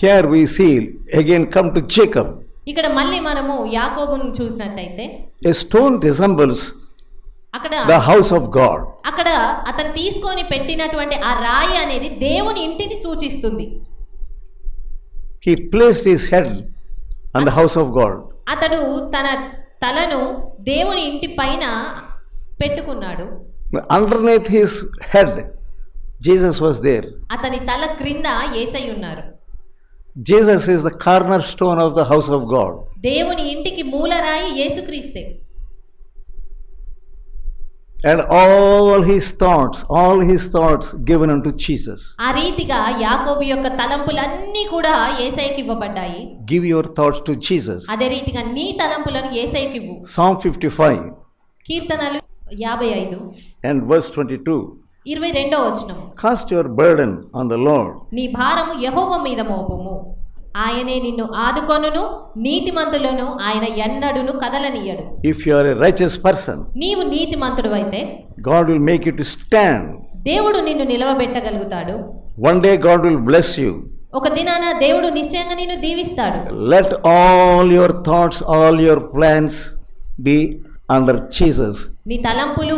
Here we see again come to Jacob ఇక్కడ మళ్ళీ మనము యాకోబును చూసినట్టయితే ఏ స్టోన్ రిసెంబుల్స్ అక్కడ ద హౌస్ ఆఫ్ గాడ్ అక్కడ అతను తీసుకొని పెట్టినటువంటి ఆ రాయి అనేది దేవుని ఇంటిని సూచిస్తుంది. He placed his head on the house of God అతను తన తలను దేవుని ఇంటి పైన పెట్టుకున్నాడు. Underneath his head Jesus was there అతని తల క్రింద యేసయ్య ఉన్నారు. Jesus is the cornerstone of the house of God. దేవుని ఇంటికి మూలరాయి యేసుక్రీస్తే And all his thoughts, all his thoughts given unto Jesus. ఆ రీతిగా యాకోబు యొక్క తలంపులన్నీ కూడా ఏసైకి ఇవ్వబడ్డాయి Give your thoughts to Jesus. అదే రీతిగా నీ తలంపులను ఏసైకి ఇవ్వు Psalm 55 కీర్తనలు యాభై ఐదు and verse 22. ఇరవై రెండో వచనం Cast your burden on the Lord, నీ భారము యహోవ మీద మోపము ఆయనే నిన్ను ఆదుకొనును నీతిమంతులను ఆయన ఎన్నడును కదలనీయడు If you are a righteous person, నీవు నీతిమంతుడు అయితే God will make you to stand. దేవుడు నిన్ను నిలవబెట్టగలుగుతాడు One day God will bless you. ఒక దినాన దేవుడు నిశ్చయంగా నిన్ను దీవిస్తాడు Let all your thoughts, all your plans be under Jesus. నీ తలంపులు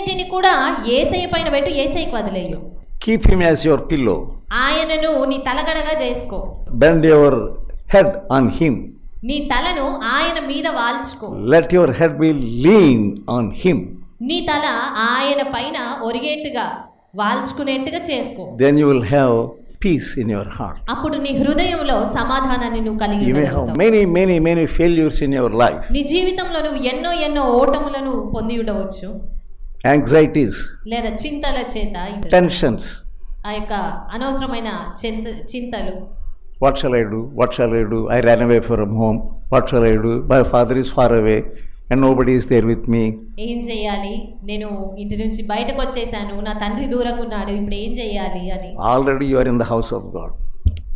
ప్రణాళికలన్నింటినీ కూడా ఏసై పైన పెట్టు ఏసైకి వదిలేయు Keep him as your pillow. ఆయనను నీ తలగడగా చేసుకో Bend your head on him. నీ తలను ఆయన మీద వాల్చుకో Let your head be lean on him. నీ తల ఆయన పైన ఒరిగేట్టుగా వాల్చుకునేట్టుగా చేసుకో Then you will have peace in your heart. అప్పుడు నీ హృదయంలో సమాధానాన్ని నువ్వు కలిగి have ఉండగలుగుతావు. many, many, many failures in your life. నీ జీవితంలో నువ్వు ఎన్నో ఎన్నో ఓటములను పొంది ఉండవచ్చు యాంగ్జైటీస్ లేదా చింతల చేత టెన్షన్స్ ఆ యొక్క అనవసరమైన చింత చింతలు. వర్షాలయుడు వర్షాలయుడు I run away from home వర్షాలయుడు my father is far away and nobody is there with me ఏం చేయాలి? నేను ఇంటి నుంచి బయటకు వచ్చేసాను. నా తండ్రి దూరంగా ఉన్నాడు. ఇప్పుడు ఏం చేయాలి అని. Already you are in the house of God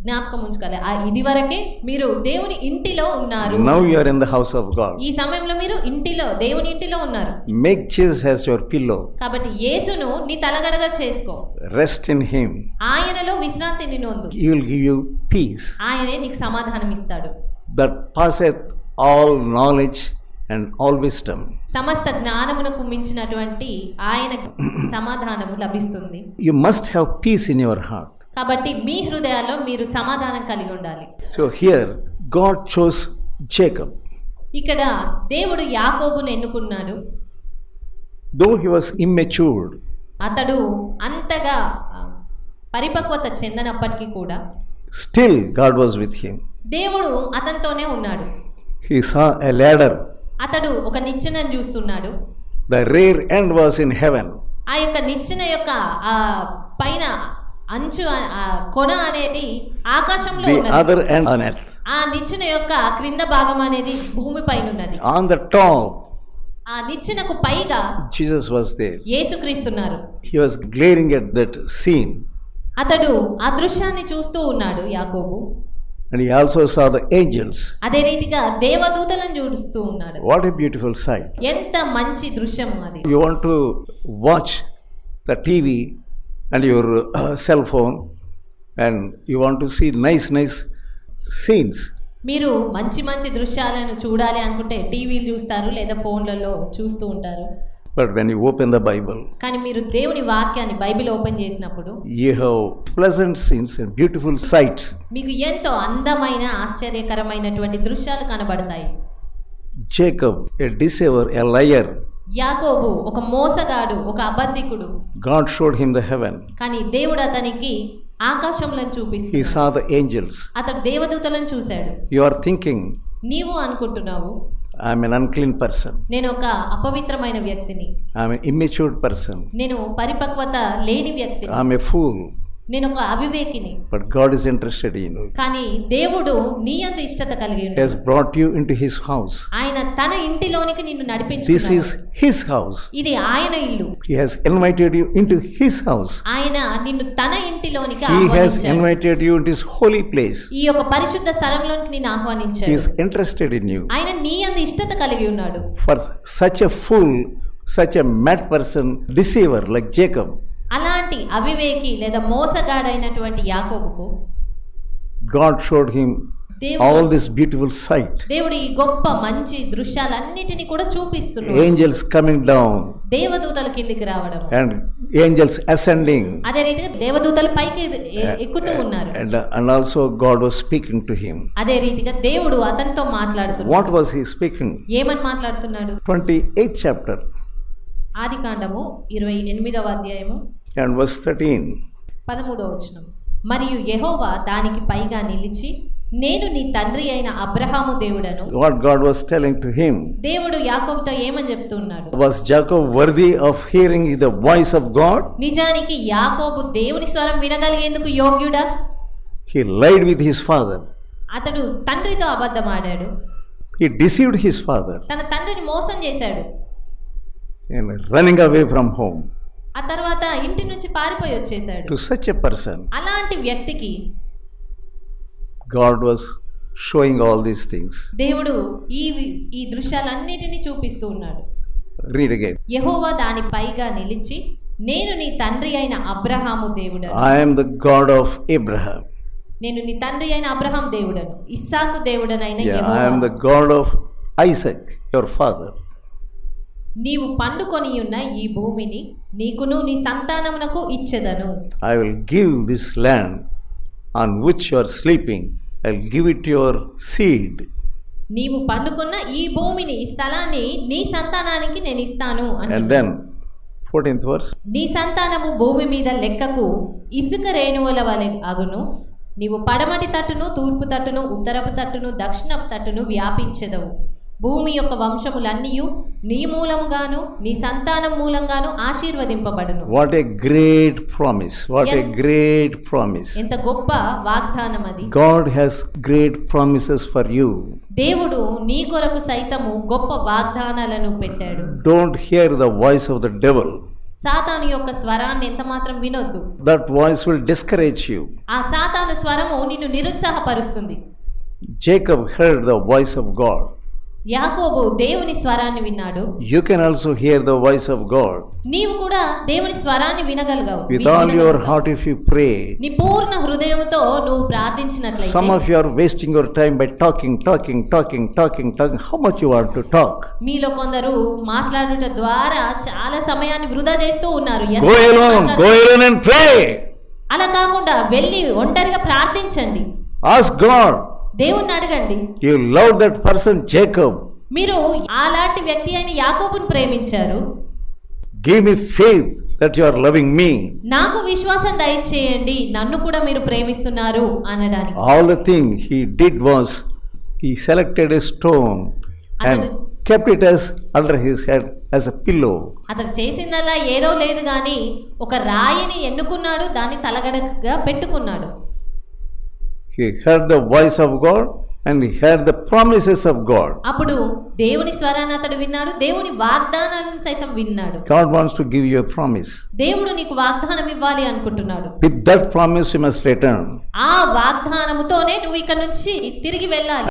జ్ఞాపకం ఉంచుకోవాలి. ఆ ఇది వరకే మీరు దేవుని ఇంటిలో ఉన్నారు. Now you are in the house of God ఈ సమయంలో మీరు ఇంటిలో దేవుని ఇంటిలో ఉన్నారు. Make Jesus as your pillow కాబట్టి యేసును నీ తలగడగా చేసుకో. రెస్ట్ ఇన్ హిమ్ ఆయనలో విశ్రాంతి నిన్నొందు he will give you peace ఆయనే నీకు సమాధానం ఇస్తాడు. That passeth all knowledge and all wisdom సమస్త జ్ఞానమునకు మించినటువంటి ఆయన సమాధానము లభిస్తుంది. You must have peace in your heart కాబట్టి మీ హృదయాల్లో మీరు సమాధానం కలిగి ఉండాలి So here, God chose Jacob. ఇక్కడ దేవుడు యాకోబును ఎన్నుకున్నాడు Though he was immatured, అతడు అంతగా పరిపక్వత చెందనప్పటికీ కూడా still God was with him. దేవుడు అతనితోనే ఉన్నాడు He saw a ladder. అతడు ఒక నిచ్చెనను చూస్తున్నాడు The rear end was in heaven. ఆ యొక్క నిచ్చెన యొక్క ఆ పైన అంచు కొన అనేది ఆకాశంలో other end on earth. ఆ నిచ్చెన యొక్క క్రింద భాగం అనేది భూమి పైన ఉన్నది On the top, ఆ నిచ్చెనకు పైగా Jesus was there. యేసుక్రీస్తున్నారు He was glaring at that scene. అతడు ఆ దృశ్యాన్ని చూస్తూ ఉన్నాడు యాకోబు And he also saw the angels. అదే రీతిగా దేవదూతలను చూస్తూ ఉన్నాడు What a beautiful sight. ఎంత మంచి దృశ్యం అది You want to watch the TV and your cell phone and you want to see nice nice scenes మీరు మంచి మంచి దృశ్యాలను చూడాలి అనుకుంటే టీవీలు చూస్తారు లేదా ఫోన్లలో చూస్తూ ఉంటారు. But when you open the Bible కానీ మీరు దేవుని వాక్యాన్ని బైబిల్ ఓపెన్ చేసినప్పుడు you have pleasant scenes and beautiful sights మీకు ఎంతో అందమైన ఆశ్చర్యకరమైనటువంటి దృశ్యాలు కనబడతాయి. జేకబ్ ఎ డిసేవర్ ఎ లయర్ యాకోబు ఒక మోసగాడు ఒక అబద్ధికుడు. God showed him the heaven కానీ దేవుడు అతనికి ఆకాశంలో చూపిస్తూ హి సా ద ఏంజెల్స్ అతడు దేవదూతలను చూశాడు. యు ఆర్ థింకింగ్ నీవు అనుకుంటున్నావు ఐ యామ్ అన్క్లీన్ పర్సన్ నేను ఒక అపవిత్రమైన వ్యక్తిని. ఐ యామ్ ఇమ్మెచ్యూర్ పర్సన్ నేను పరిపక్వత లేని వ్యక్తి ఐ యామ్ ఎ ఫూల్ నేను ఒక అవివేకిని But God is interested in you. కానీ దేవుడు నీ యందు ఇష్టత కలిగి He ఉన్నాడు has brought you into His house. ఆయన తన ఇంటిలోనికి నిన్ను This నడిపించుకున్నాడు is His house. ఇది ఆయన ఇల్లు He has invited you into His house. ఆయన నిన్ను తన ఇంటిలోనికి He has ఆహ్వానించాడు invited you into His holy place. ఈ యొక్క పరిశుద్ధ స్థలంలోనికి నిన్ను He ఆహ్వానించాడు is interested in you. ఆయన నీ అందు ఇష్టత కలిగి ఉన్నాడు For such a fool, such a mad person, deceiver like Jacob, అలాంటి అవివేకి లేదా మోసగాడైనటువంటి యాకోబుకు showed him దేవుడు all this beautiful sight. దేవుడు ఈ గొప్ప మంచి దృశ్యాలన్నిటిని కూడా చూపిస్తున్నాడు Angels coming down దేవదూతల కిందికి రావడం and angels ascending. అదే రీతిగా దేవదూతలు పైకి ఎక్కుతూ ఉన్నారు And, and also God was speaking to him. అదే రీతిగా దేవుడు అతనితో మాట్లాడుతున్నాడు What was he speaking? ఏమని మాట్లాడుతున్నాడు 28th chapter ఆది కాండము ఇరవై ఎనిమిదవ అధ్యాయము and verse 13. పదమూడవ వచనం మరియు యెహోవా దానికి పైగా నిలిచి నేను నీ తండ్రి అయిన అబ్రహాము దేవుడను What God was telling to him. దేవుడు యాకోబుతో ఏమని చెప్తున్నాడు Was Jacob worthy of hearing the voice of God? నిజానికి యాకోబు దేవుని స్వరం వినగలిగేందుకు యోగ్యుడా He lied with his father. అతడు తండ్రితో అబద్ధమాడాడు He deceived his father తన తండ్రిని మోసం చేశాడు and running away from home. ఆ తర్వాత ఇంటి నుంచి పారిపోయి వచ్చేశాడు To such a person, అలాంటి వ్యక్తికి God was showing all these things. దేవుడు ఈ ఈ దృశ్యాలన్నిటినీ చూపిస్తూ ఉన్నాడు Read again. యెహోవా దాని పైగా నిలిచి నేను నీ తండ్రి అయిన అబ్రహాము దేవుడను I am the God of Abraham. నేను నీ తండ్రి అయిన అబ్రహాం దేవుడను ఇస్సాకు దేవుడనైన యెహోవా I am the God of Isaac, your father. నీవు పండుకొని ఉన్న ఈ భూమిని నీకును నీ సంతానమునకు ఇచ్చెదను I will give this land on which you are sleeping. I'll give it to your seed. నీవు పండుకున్న ఈ భూమిని ఈ స్థలాన్ని నీ సంతానానికి నేను ఇస్తాను అని then, 14th verse. నీ సంతానము భూమి మీద లెక్కకు ఇసుక రేణువుల వలె అగును నీవు పడమటి తట్టును తూర్పు తట్టును ఉత్తరపు తట్టును దక్షిణపు తట్టును వ్యాపించెదవు భూమి యొక్క వంశములన్నీయు నీ మూలముగాను నీ సంతానం మూలంగాను ఆశీర్వదింపబడును. What a great promise what a great promise ఇంత గొప్ప వాగ్దానం అది God has great promises for you దేవుడు నీ కొరకు సైతము గొప్ప వాగ్దానాలను పెట్టాడు. Don't hear the voice of the devil సాతాను యొక్క స్వరాన్ని ఎంత మాత్రం వినొద్దు. That voice will discourage you ఆ సాతాను స్వరము నిన్ను నిరుత్సాహపరుస్తుంది. Jacob heard the voice of God యాకోబు దేవుని స్వరాన్ని విన్నాడు. You can also hear the voice of God నీవు కూడా దేవుని స్వరాన్ని వినగలగవు. With all your heart if you pray నీ పూర్ణ హృదయంతో నువ్వు ప్రార్థించినట్లయితే some of your wasting your time by talking talking talking talking talking how much you want to talk మీలో కొందరు మాట్లాడుట ద్వారా చాలా సమయాన్ని వృధా చేస్తూ ఉన్నారు. Go alone go alone and pray అలా కాకుండా వెళ్ళి ఒంటరిగా ప్రార్థించండి. ఆస్క్ గాడ్ దేవుణ్ణి అడగండి. You love that person Jacob మీరు అలాంటి వ్యక్తి అయిన యాకోబును ప్రేమించారు. Give me faith that you are loving me నాకు విశ్వాసం దయచేయండి. నన్ను కూడా మీరు ప్రేమిస్తున్నారు అనడానికి. All the thing he did was he selected a stone and kept it as under his head as a pillow అతను చేసిందల్లా ఏదో లేదు గాని ఒక రాయిని ఎన్నుకున్నాడు దాన్ని తలగడగా పెట్టుకున్నాడు. He heard the voice of God and he heard the promises of God. అప్పుడు దేవుని స్వరాన్ని అతడు విన్నాడు దేవుని వాగ్దానాలను సైతం విన్నాడు God wants to give you a promise. దేవుడు నీకు వాగ్దానం ఇవ్వాలి అనుకుంటున్నాడు With that promise, you must return. ఆ వాగ్దానముతోనే నువ్వు ఇక్కడ నుంచి తిరిగి వెళ్ళాలి